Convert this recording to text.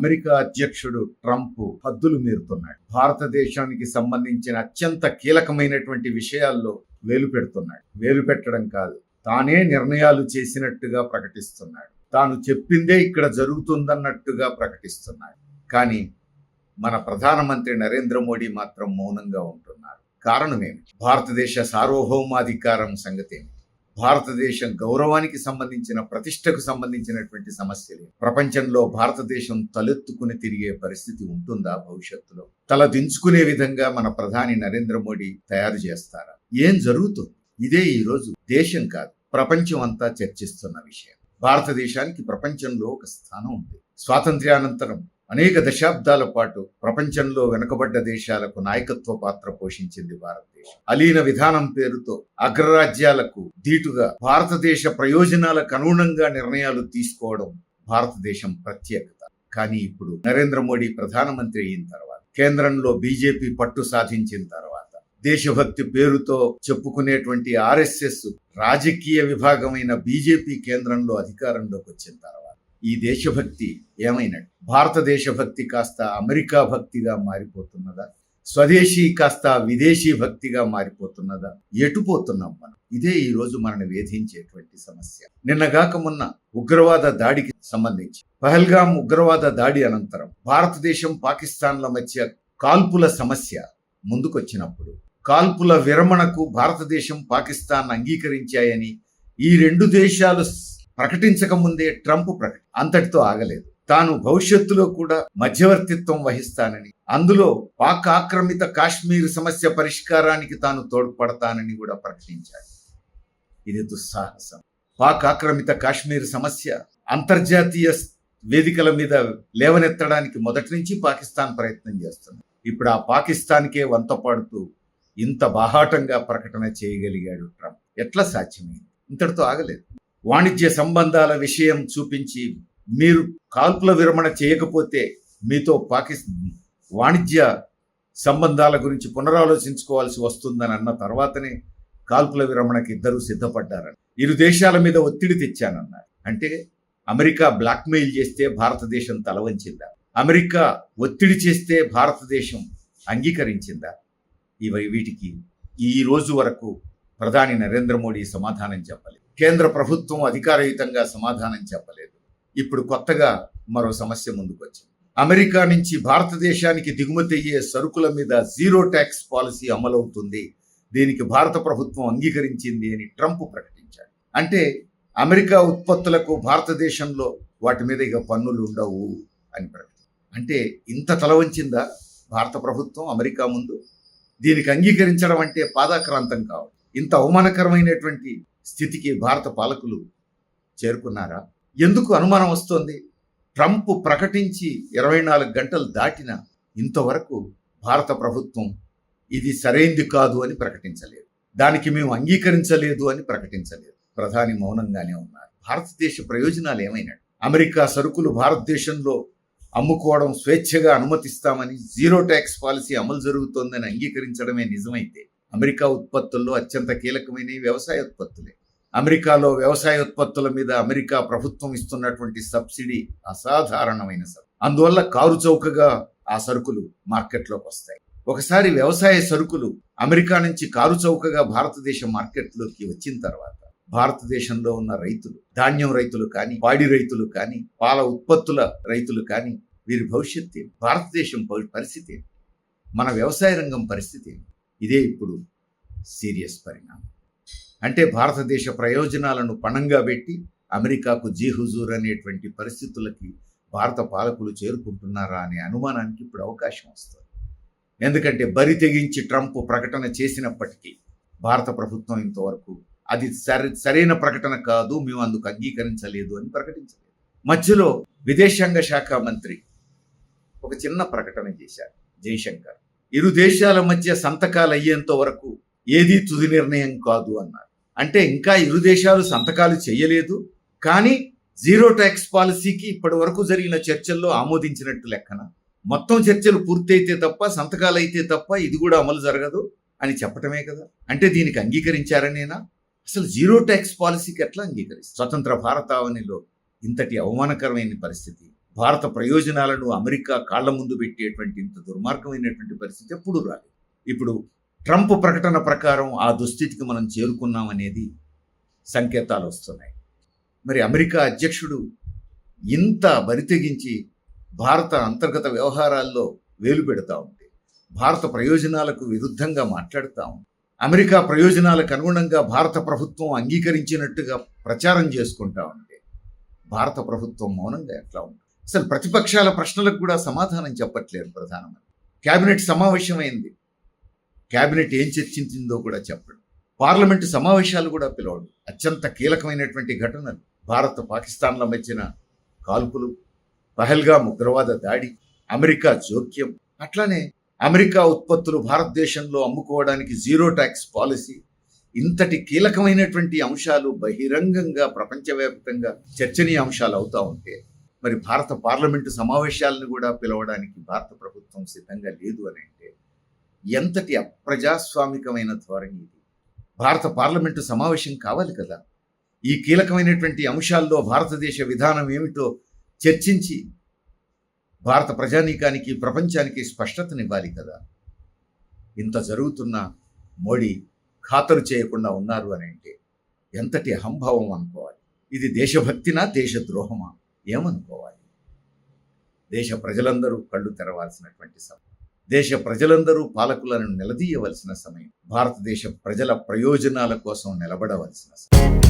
America అధ్యక్షుడు Trump హద్దులు మీరుతున్నాడు. భారతదేశానికి సంబంధించిన అత్యంత కీలకమైనటువంటి విషయాల్లో వేలు పెడుతున్నాడు. వేలు పెట్టడం కాదు తానే నిర్ణయాలు చేసినట్టుగా ప్రకటిస్తున్నాడు. తాను చెప్పిందే ఇక్కడ జరుగుతుందన్నట్టుగా ప్రకటిస్తున్నాడు. కానీ మన ప్రధానమంత్రి నరేంద్ర మోడీ మాత్రం మౌనంగా ఉంటున్నారు. కారణమేమి భారతదేశ సార్వభౌమాధికారం సంగతేమి భారతదేశం గౌరవానికి సంబంధించిన ప్రతిష్టకు సంబంధించినటువంటి సమస్యలు. ప్రపంచంలో భారతదేశం తలెత్తుకుని తిరిగే పరిస్థితి ఉంటుందా భవిష్యత్తులో? తల దించుకునే విధంగా మన ప్రధాని నరేంద్ర మోడీ తయారు చేస్తారా? ఏం జరుగుతుంది? ఇదే ఈ రోజు దేశం కాదు ప్రపంచం అంతా చర్చిస్తున్న విషయం. భారతదేశానికి ప్రపంచంలో ఒక స్థానం ఉంది. స్వాతంత్ర్యానంతరం అనేక దశాబ్దాల పాటు ప్రపంచంలో వెనుకబడ్డ దేశాలకు నాయకత్వ పాత్ర పోషించింది భారతదేశం. అలీన విధానం పేరుతో అగ్రరాజ్యాలకు ధీటుగా భారతదేశ ప్రయోజనాలకు అనుగుణంగా నిర్ణయాలు తీసుకోవడం భారతదేశం ప్రత్యేకత. కానీ ఇప్పుడు నరేంద్ర మోడీ ప్రధానమంత్రి అయిన తర్వాత కేంద్రంలో బీజేపీ పట్టు సాధించిన తర్వాత దేశభక్తి పేరుతో చెప్పుకునేటువంటి ఆర్ఎస్ఎస్ రాజకీయ విభాగమైన బీజేపీ కేంద్రంలో అధికారంలోకి వచ్చిన తర్వాత ఈ దేశభక్తి ఏమైనట్టు? భారతదేశ భక్తి కాస్త అమెరికా భక్తిగా మారిపోతున్నదా? స్వదేశీ కాస్త విదేశీ భక్తిగా మారిపోతున్నదా? ఎటుపోతున్నాం మనం? ఇదే ఈ రోజు మనని వేధించేటువంటి సమస్య. నిన్నగాక మొన్న ఉగ్రవాద దాడికి సంబంధించి. పహల్గాం ఉగ్రవాద దాడి అనంతరం భారతదేశం పాకిస్తాన్ల మధ్య కాల్పుల సమస్య ముందుకొచ్చినప్పుడు కాల్పుల విరమణకు భారతదేశం పాకిస్తాన్ అంగీకరించాయని ఈ రెండు దేశాలు ప్రకటించక ముందే ట్రంప్ ప్రకటి అంతటితో ఆగలేదు. తాను భవిష్యత్తులో కూడా మధ్యవర్తిత్వం వహిస్తానని అందులో పాక్ ఆక్రమిత కాశ్మీర్ సమస్య పరిష్కారానికి తాను తోడ్పడతానని కూడా ప్రకటించాడు ఇది దుస్సాహసం. పాక్ ఆక్రమిత కాశ్మీర్ సమస్య అంతర్జాతీయ వేదికల మీద లేవనెత్తడానికి మొదటి నుంచి పాకిస్తాన్ ప్రయత్నం చేస్తుంది. ఇప్పుడు ఆ పాకిస్తాన్కే వంత పాడుతూ ఇంత బాహాటంగా ప్రకటన చేయగలిగాడు ట్రంప్. ఎట్లా సాధ్యమైంది? ఇంతటితో ఆగలేదు. వాణిజ్య సంబంధాల విషయం చూపించి మీరు కాల్పుల విరమణ చేయకపోతే మీతో పాకిస్తాన్ వాణిజ్య సంబంధాల గురించి పునరాలోచించుకోవాల్సి వస్తుందని అన్న తర్వాతనే కాల్పుల విరమణకి ఇద్దరు సిద్ధపడ్డారని. ఇరు దేశాల మీద ఒత్తిడి తెచ్చానన్నారు అంటే అమెరికా బ్లాక్మెయిల్ చేస్తే భారతదేశం తలవంచిందా? అమెరికా ఒత్తిడి చేస్తే భారతదేశం అంగీకరించిందా? ఇవి వీటికి ఈ రోజు వరకు ప్రధాని నరేంద్ర మోడీ సమాధానం చెప్పలేదు. కేంద్ర ప్రభుత్వం అధికారయుతంగా సమాధానం చెప్పలేదు. ఇప్పుడు కొత్తగా మరో సమస్య ముందుకు వచ్చింది అమెరికా నుంచి భారతదేశానికి దిగుమతి అయ్యే సరుకుల మీద జీరో ట్యాక్స్ పాలసీ అమలవుతుంది. దీనికి భారత ప్రభుత్వం అంగీకరించింది అని ట్రంప్ ప్రకటించాడు. అంటే అమెరికా ఉత్పత్తులకు భారతదేశంలో వాటి మీద ఇక పన్నులు ఉండవు అని ప్రకటించారు అంటే ఇంత తలవంచిందా భారత ప్రభుత్వం అమెరికా ముందు? దీనికి అంగీకరించడం అంటే పాదాక్రాంతం కావాలి ఇంత అవమానకరమైనటువంటి స్థితికి భారత పాలకులు చేరుకున్నారా? ఎందుకు అనుమానం వస్తోంది? ట్రంప్ ప్రకటించి ఇరవై నాలుగు గంటలు దాటిన ఇంతవరకు భారత ప్రభుత్వం ఇది సరైంది కాదు అని ప్రకటించలేదు. దానికి మేము అంగీకరించలేదు అని ప్రకటించలేదు. ప్రధాని మౌనంగానే ఉన్నారు. భారతదేశ ప్రయోజనాలు ఏమైనాడు అమెరికా సరుకులు భారతదేశంలో అమ్ముకోవడం స్వేచ్ఛగా అనుమతిస్తామని జీరో ట్యాక్స్ పాలసీ అమలు జరుగుతోందని అంగీకరించడమే నిజమైతే అమెరికా ఉత్పత్తుల్లో అత్యంత కీలకమైనవి వ్యవసాయ ఉత్పత్తులే. అమెరికాలో వ్యవసాయ ఉత్పత్తుల మీద అమెరికా ప్రభుత్వం ఇస్తున్నటువంటి సబ్సిడీ అసాధారణమైన సబ్ అందువల్ల కారు చౌకగా ఆ సరుకులు మార్కెట్లోకి వస్తాయి. ఒకసారి వ్యవసాయ సరుకులు అమెరికా నుంచి కారు చౌకగా భారతదేశ మార్కెట్లోకి వచ్చిన తర్వాత భారతదేశంలో ఉన్న రైతులు ధాన్యం రైతులు కానీ పాడి రైతులు కానీ పాల ఉత్పత్తుల రైతులు కానీ వీరి భవిష్యత్తు భారతదేశం పరిస్థితి మన వ్యవసాయ రంగం పరిస్థితి ఇదే ఇప్పుడు సీరియస్ పరిణామం. అంటే భారతదేశ ప్రయోజనాలను పణంగా పెట్టి అమెరికాకు జీ హుజూర్ అనేటువంటి పరిస్థితులకి భారత పాలకులు చేరుకుంటున్నారా అనే అనుమానానికి ఇప్పుడు అవకాశం వస్తుంది. ఎందుకంటే బరి తెగించి ట్రంప్ ప్రకటన చేసినప్పటికీ భారత ప్రభుత్వం ఇంతవరకు అది సరి సరైన ప్రకటన కాదు మేము అందుకు అంగీకరించలేదు అని ప్రకటించలేదు. మధ్యలో విదేశాంగ శాఖ మంత్రి ఒక చిన్న ప్రకటన చేశారు జయశంకర్. ఇరు దేశాల మధ్య సంతకాలు అయ్యేంత వరకు ఏదీ తుది నిర్ణయం కాదు అన్నారు. అంటే ఇంకా ఇరు దేశాలు సంతకాలు చేయలేదు కానీ జీరో ట్యాక్స్ పాలసీకి ఇప్పటి వరకు జరిగిన చర్చల్లో ఆమోదించినట్టు లెక్కన మొత్తం చర్చలు పూర్తయితే తప్ప సంతకాలు అయితే తప్ప ఇది కూడా అమలు జరగదు అని చెప్పటమే కదా. అంటే దీనికి అంగీకరించారనేనా? అసలు జీరో ట్యాక్స్ పాలసీకి ఎట్లా అంగీకరిస్తారు? స్వతంత్ర భారతావనిలో ఇంతటి అవమానకరమైన పరిస్థితి భారత ప్రయోజనాలను అమెరికా కాళ్ళ ముందు పెట్టేటువంటి ఇంత దుర్మార్గమైనటువంటి పరిస్థితి ఎప్పుడు రాలేదు. ఇప్పుడు ట్రంప్ ప్రకటన ప్రకారం ఆ దుస్థితికి మనం చేరుకున్నామనేది సంకేతాలు వస్తున్నాయి. మరి అమెరికా అధ్యక్షుడు ఇంత బరితెగించి భారత అంతర్గత వ్యవహారాల్లో వేలు పెడతా ఉంటే భారత ప్రయోజనాలకు విరుద్ధంగా మాట్లాడుతూ ఉంటే అమెరికా ప్రయోజనాలకు అనుగుణంగా భారత ప్రభుత్వం అంగీకరించినట్టుగా ప్రచారం చేసుకుంటా ఉంటే భారత ప్రభుత్వం మౌనంగా ఎట్లా ఉంటుంది? అసలు ప్రతిపక్షాల ప్రశ్నలకు కూడా సమాధానం చెప్పట్లేరు ప్రధానమంత్రి. కేబినెట్ సమావేశమైంది. కేబినెట్ ఏం చర్చించిందో కూడా చెప్పడు. పార్లమెంటు సమావేశాలు కూడా పిలవడు. అత్యంత కీలకమైనటువంటి ఘటనలు. భారత్ పాకిస్తాన్ల మధ్యన కాల్పులు పహల్గా ఉగ్రవాద దాడి అమెరికా జోక్యం. అట్లానే అమెరికా ఉత్పత్తులు భారతదేశంలో అమ్ముకోవడానికి జీరో ట్యాక్స్ పాలసీ. ఇంతటి కీలకమైనటువంటి అంశాలు బహిరంగంగా ప్రపంచవ్యాప్తంగా చర్చనీయ అంశాలు అవుతా ఉంటే మరి భారత పార్లమెంటు సమావేశాలను కూడా పిలవడానికి భారత ప్రభుత్వం సిద్ధంగా లేదు అని అంటే ఎంతటి అప్రజాస్వామికమైన ధోరణి ఇది? భారత పార్లమెంటు సమావేశం కావాలి కదా. ఈ కీలకమైనటువంటి అంశాల్లో భారతదేశ విధానం ఏమిటో చర్చించి భారత ప్రజానీకానికి ప్రపంచానికి స్పష్టతనివ్వాలి కదా. ఇంత జరుగుతున్న మోడీ ఖాతరు చేయకుండా ఉన్నారు అని అంటే ఎంతటి అహంభావం అనుకోవాలి. ఇది దేశభక్తినా దేశద్రోహమా? ఏమనుకోవాలి? దేశ ప్రజలందరూ కళ్ళు తెరవాల్సినటువంటి సమయం. దేశ ప్రజలందరూ పాలకులను నిలదీయవలసిన సమయం. భారతదేశ ప్రజల ప్రయోజనాల కోసం నిలబడవలసిన సమయం.